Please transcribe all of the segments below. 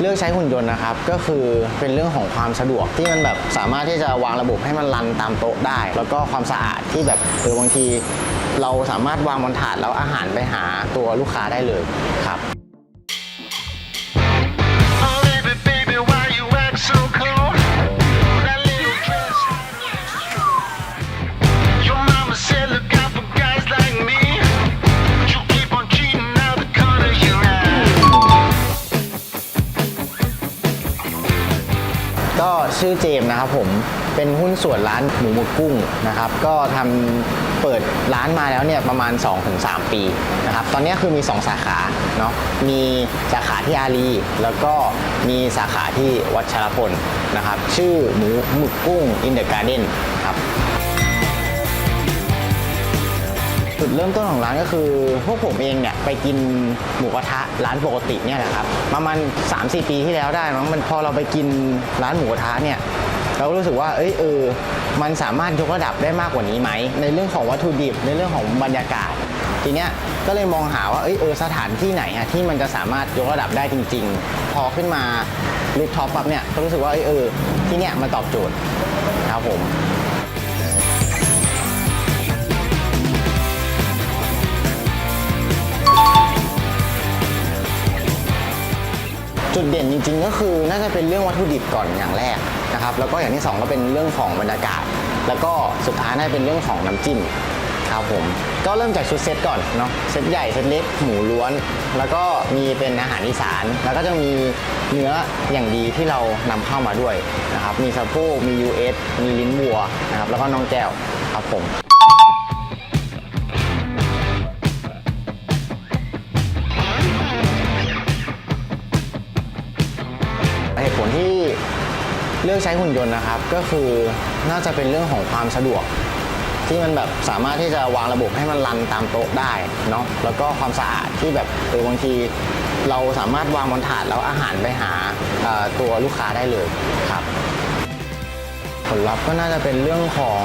เลือกใช้หุ่นยนต์นะครับ ก็คือเป็นเรื่องของความสะดวกที่มันแบบสามารถที่จะวางระบบให้มันรันตามโต๊ะได้ แล้วก็ความสะอาดที่แบบเออบางที เราสามารถวางบนถาดแล้วอาหารไปหาตัวลูกค้าได้เลยครับ ก็ชื่อเจมนะครับผมเป็นหุ้นส่วนร้านหมูหมึกกุ้งนะครับก็ทำเปิดร้านมาแล้วเนี่ยประมาณ 2-3 ปีนะครับตอนนี้คือมี 2 สาขาเนาะมีสาขาที่อารีแล้วก็มีสาขาที่วัชรพลนะครับชื่อหมูหมึกกุ้งอินเดอะการ์เด้นครับ ดเริ่มต้นของร้านก็คือ พวกผมเองเนี่ยไปกินหมูกระทะร้านปกติเนี่ยแหละครับประมาณ3-4 ปีที่แล้วได้มั้งมันพอเราไปกินร้านหมูกระทะเนี่ยเราก็รู้สึกว่าเอ้ยเออมันสามารถยกระดับได้มากกว่านี้ไหม ในเรื่องของวัตถุดิบในเรื่องของบรรยากาศ ทีเนี้ยก็เลยมองหาว่าเอ้ยเออสถานที่ไหนอะที่มันจะสามารถยกระดับได้จริง ๆ พอขึ้นมารูทท็อปปั๊บเนี่ยก็รู้สึกว่าเอ้ยเออที่เนี้ยมันตอบโจทย์ครับผม จุดเด่นจริง ๆ ก็คือน่าจะเป็นเรื่องวัตถุดิบก่อนอย่างแรกนะครับ แล้วก็อย่างที่สองก็เป็นเรื่องของบรรยากาศ แล้วก็สุดท้ายน่าจะเป็นเรื่องของน้ำจิ้มครับผมก็เริ่มจากชุดเซตก่อนเนาะเซตใหญ่เซตเล็กหมูล้วน แล้วก็มีเป็นอาหารอีสาน แล้วก็จะมีเนื้ออย่างดีที่เรานำเข้ามาด้วยนะครับมีสะโพกมี US มีลิ้นวัวนะครับแล้วก็น้องแก้วครับผม ผลที่เลือกใช้หุ่นยนต์นะครับ ก็คือน่าจะเป็นเรื่องของความสะดวก ที่มันแบบสามารถที่จะวางระบบให้มันรันตามโต๊ะได้เนาะแล้วก็ความสะอาดที่แบบเออบางทีเราสามารถวางบนถาดแล้วอาหารไปหาตัวลูกค้าได้เลยครับ ผลลัพธ์ก็น่าจะเป็นเรื่องของ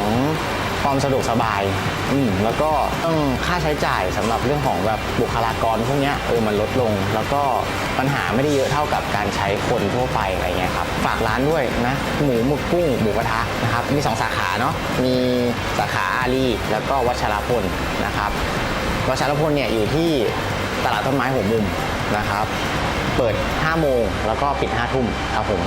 ความสะดวกสบายอืมแล้วก็ต้องค่าใช้จ่ายสำหรับเรื่องของแบบบุคลากรพวกเนี้ยเออมันลดลง แล้วก็ปัญหาไม่ได้เยอะเท่ากับการใช้คนทั่วไปอะไรเงี้ยครับฝากร้านด้วยนะหมูหมึกกุ้งหมูกระทะนะครับมีสองสาขาเนาะมีสาขาอารีแล้วก็วัชรพลนะครับวัชรพลเนี่ยอยู่ที่ตลาดต้นไม้หัวมุมนะครับ เปิด 5 โมง แล้วก็ปิด 5 ทุ่มครับผม